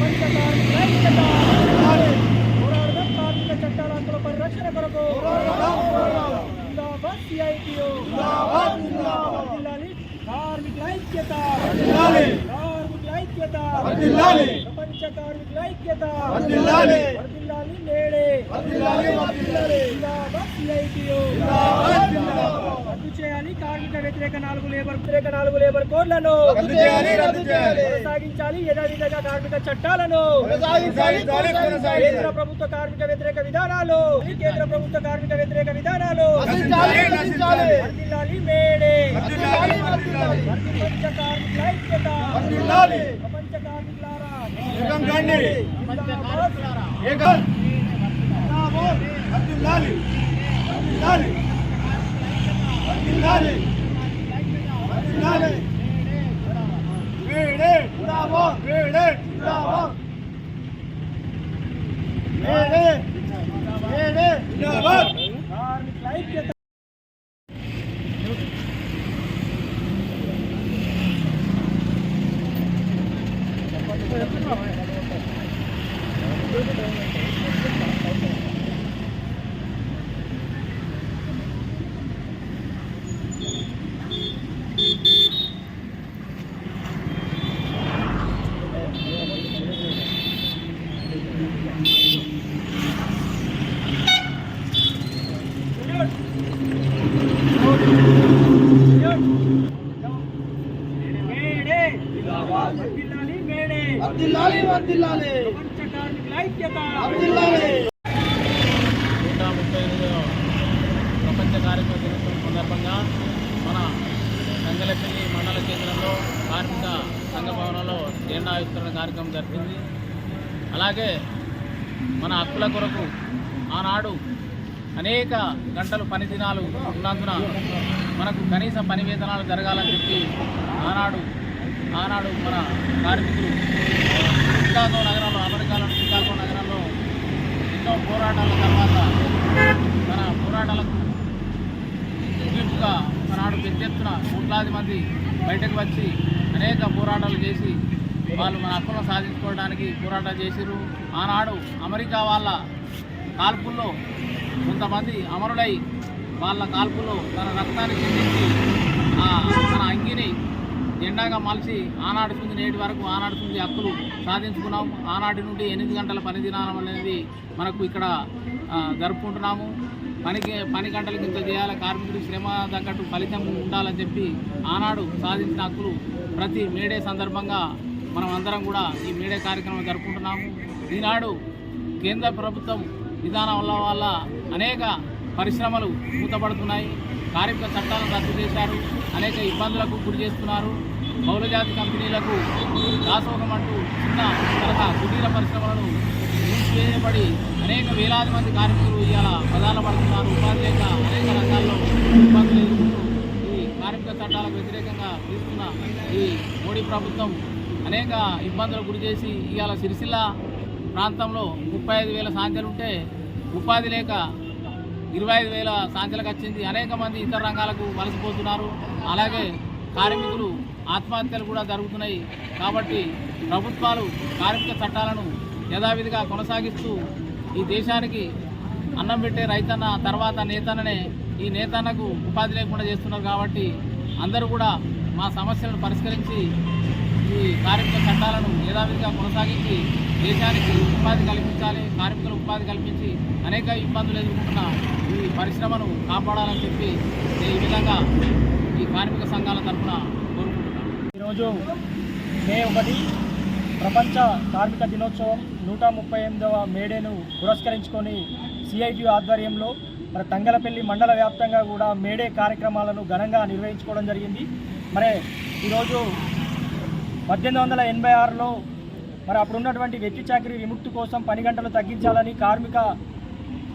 కార్మిక కార్మిక చట్టాల హక్కుల పరిరక్షణ కొరకు కార్మికుల ఐక్యత కార్మికుల ఐక్యత ప్రపంచ కార్మికుల ఐక్యత నేడే జిల్లా బస్ సిఐటియు చేయాలి. కార్మిక వ్యతిరేక నాలుగు లేబర్ వ్యతిరేక నాలుగు లేబర్ కోడ్లను. కొనసాగించాలి. యథావిధంగా కార్మిక చట్టాలను. కేంద్ర ప్రభుత్వ కార్మిక వ్యతిరేక విధానాలు కేంద్ర ప్రభుత్వ కార్మిక వ్యతిరేక విధానాలు మేడే. ప్రపంచ కార్మికుల ఐక్యత. ప్రపంచ కార్మికులారా. ఏకం కండి జిందాబాద్. ఏకం వర్ధిల్లాలి వర్ధిల్లాలి వర్ధిల్లాలి వేడే జిందాబాద్ వేడే జిందాబాద్ వేడే వేడే జిందాబాద్ కార్మికుల ఐక్యత మేడే వర్ధిల్లాలి మేడే వర్ధిల్లాలి వర్ధిల్లాలి ప్రపంచ కార్మికుల ఐక్యత వర్ధిల్లాలి నూట ముప్పై ఎనిమిదవ ప్రపంచ కార్మిక దినోత్సవం సందర్భంగా మన సంగలపల్లి మండల కేంద్రంలో కార్మిక సంఘ భవనంలో జెండా విస్తరణ కార్యక్రమం జరిగింది అలాగే మన హక్కుల కొరకు ఆనాడు అనేక గంటలు పని దినాలు ఉన్నందున మనకు కనీస పని వేతనాలు జరగాలని చెప్పి ఆనాడు ఆనాడు మన కార్మికులు చికాగో నగరంలో అమెరికాలో ఎన్నో పోరాటాల తర్వాత మన పోరాటాలకు ముగింపుగా ఆనాడు పెద్ద ఎత్తున కోట్లాది మంది బయటకు వచ్చి అనేక పోరాటాలు చేసి వాళ్ళు మన హక్కులను సాధించుకోవడానికి పోరాటం చేసిరు ఆనాడు అమెరికా వాళ్ళ కాల్పుల్లో కొంతమంది అమరులై వాళ్ళ కాల్పులో తన రక్తాన్ని చెందించి ఆ తన అంగిని జెండాగా మలిసి ఆనాటి నుంచి నేటి వరకు ఆనాటి నుంచి హక్కులు సాధించుకున్నాం. ఆనాటి నుండి ఎనిమిది గంటల పని దినాలం అనేది మనకు ఇక్కడ జరుపుకుంటున్నాము. పనికి పని గంటలకి ఇంత చేయాలి. కార్మికుడి శ్రమ తగ్గట్టు ఫలితం ఉండాలని చెప్పి ఆనాడు సాధించిన హక్కులు ప్రతి మేడే సందర్భంగా మనం అందరం కూడా ఈ మేడే కార్యక్రమం జరుపుకుంటున్నాము. ఈనాడు కేంద్ర ప్రభుత్వం విధానం వల్ల వల్ల అనేక పరిశ్రమలు మూతపడుతున్నాయి. కార్మిక చట్టాలను రద్దు చేశారు. అనేక ఇబ్బందులకు గురి చేస్తున్నారు. బహుళజాతి కంపెనీలకు దాసోహం అంటూ చిన్న తరహా కుటీర పరిశ్రమలను మూసివేయబడి అనేక వేలాది మంది కార్మికులు ఇవాళ ప్రధాన పడుతున్నారు. ఉపాధి లేక అనేక రంగాల్లో ఇబ్బందులు ఎదుర్కొంటూ ఈ కార్మిక చట్టాలకు వ్యతిరేకంగా తీసుకున్న ఈ మోడీ ప్రభుత్వం అనేక ఇబ్బందులకు గురి చేసి ఇవాళ సిరిసిల్ల ప్రాంతంలో ముప్పై ఐదు వేల సాంఖ్యలు ఉంటే ఉపాధి లేక ఇరవై ఐదు వేల సాంఖ్యలకు వచ్చింది. అనేక మంది ఇతర రంగాలకు వలసపోతున్నారు. అలాగే కార్మికులు ఆత్మహత్యలు కూడా జరుగుతున్నాయి. కాబట్టి ప్రభుత్వాలు కార్మిక చట్టాలను యథావిధిగా కొనసాగిస్తూ ఈ దేశానికి అన్నం పెట్టే రైతన్న తర్వాత నేతన్ననే ఈ నేతన్నకు ఉపాధి లేకుండా చేస్తున్నారు కాబట్టి అందరూ కూడా మా సమస్యలను పరిష్కరించి ఈ కార్మిక చట్టాలను యథావిధిగా కొనసాగించి దేశానికి ఉపాధి కల్పించాలి. కార్మికులకు ఉపాధి కల్పించి అనేక ఇబ్బందులు ఎదుర్కొంటున్న. ఈ పరిశ్రమను కాపాడాలని చెప్పి నేను ఈ విధంగా ఈ కార్మిక సంఘాల తరఫున కోరుకుంటున్నాను. ఈరోజు మే ఒకటి ప్రపంచ కార్మిక దినోత్సవం నూట ముప్పై ఎనిమిదవ మేడేను పురస్కరించుకొని సిఐటి ఆధ్వర్యంలో మరి తంగలపల్లి మండల వ్యాప్తంగా కూడా మేడే కార్యక్రమాలను ఘనంగా నిర్వహించుకోవడం జరిగింది. మరి ఈరోజు పద్దెనిమిది వందల ఎనభై ఆరులో మరి అప్పుడు ఉన్నటువంటి వెట్టి చాకరీ విముక్తి కోసం పని గంటలు తగ్గించాలని కార్మిక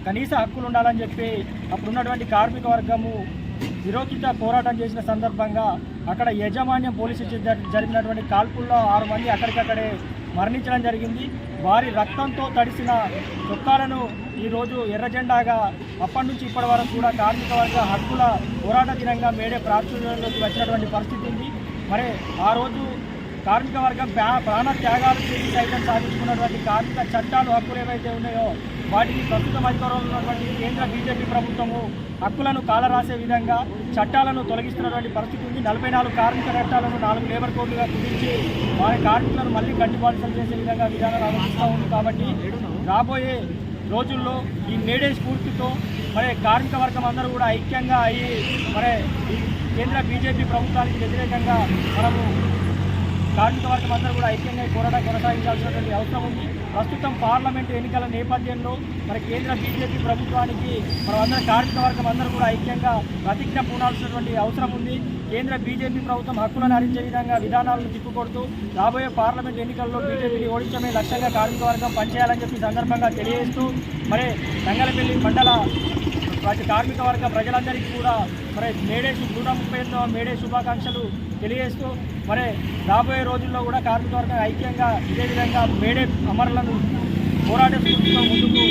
కనీస హక్కులు ఉండాలని చెప్పి అప్పుడు ఉన్నటువంటి కార్మిక వర్గము విరోచిత పోరాటం చేసిన సందర్భంగా అక్కడ యజమాన్యం పోలీసు జరిగినటువంటి జరిపినటువంటి కాల్పుల్లో ఆరు మంది అక్కడికక్కడే మరణించడం జరిగింది. వారి రక్తంతో తడిసిన చొక్కాలను ఈరోజు ఎర్రజెండాగా అప్పటి నుంచి ఇప్పటి వరకు కూడా కార్మిక వర్గ హక్కుల పోరాట దినంగా మేడే ప్రాచుర్యంలోకి వచ్చినటువంటి పరిస్థితి ఉంది. మరి ఆ రోజు కార్మిక వర్గం ప్రాణ త్యాగాలు చేసి సైతం సాధించుకున్నటువంటి కార్మిక చట్టాలు హక్కులు ఏవైతే ఉన్నాయో వాటిని ప్రస్తుతం అధికారంలో ఉన్నటువంటి కేంద్ర బీజేపీ ప్రభుత్వము హక్కులను కాలరాసే విధంగా చట్టాలను తొలగిస్తున్నటువంటి పరిస్థితి ఉంది. నలభై నాలుగు కార్మిక చట్టాలను నాలుగు లేబర్ కోడ్లుగా కుదించి వారి కార్మికులను మళ్ళీ కట్టుబాటులు చేసే విధంగా విధానాలు ఆలోచిస్తూ ఉంది కాబట్టి రాబోయే రోజుల్లో ఈ మేడే స్ఫూర్తితో మరి కార్మిక వర్గం అందరూ కూడా ఐక్యంగా అయ్యి మరి కేంద్ర బీజేపీ ప్రభుత్వానికి వ్యతిరేకంగా మనము కార్మిక వర్గం అందరూ కూడా ఐక్యంగా పోరాటం కొనసాగించాల్సినటువంటి అవసరం ఉంది. ప్రస్తుతం పార్లమెంట్ ఎన్నికల నేపథ్యంలో మరి కేంద్ర బీజేపీ ప్రభుత్వానికి మనం అందరం కార్మిక వర్గం అందరూ కూడా ఐక్యంగా ప్రతిజ్ఞ పూనాల్సినటువంటి అవసరం ఉంది. కేంద్ర బీజేపీ ప్రభుత్వం హక్కులను హరించే విధంగా విధానాలను తిప్పుకొడుతూ రాబోయే పార్లమెంట్ ఎన్నికల్లో బీజేపీని ఓడించడమే లక్ష్యంగా కార్మిక వర్గం పనిచేయాలని చెప్పి సందర్భంగా తెలియజేస్తూ మరి రంగలపల్లి మండల ప్రతి కార్మిక వర్గ ప్రజలందరికీ కూడా మరి మేడే నూట ముప్పై ఎనిమిదవ మేడే శుభాకాంక్షలు తెలియజేస్తూ మరి రాబోయే రోజుల్లో కూడా కార్మిక వర్గం ఐక్యంగా ఇదే విధంగా మేడే అమరులను పోరాట స్ఫూర్తితో ముందుకు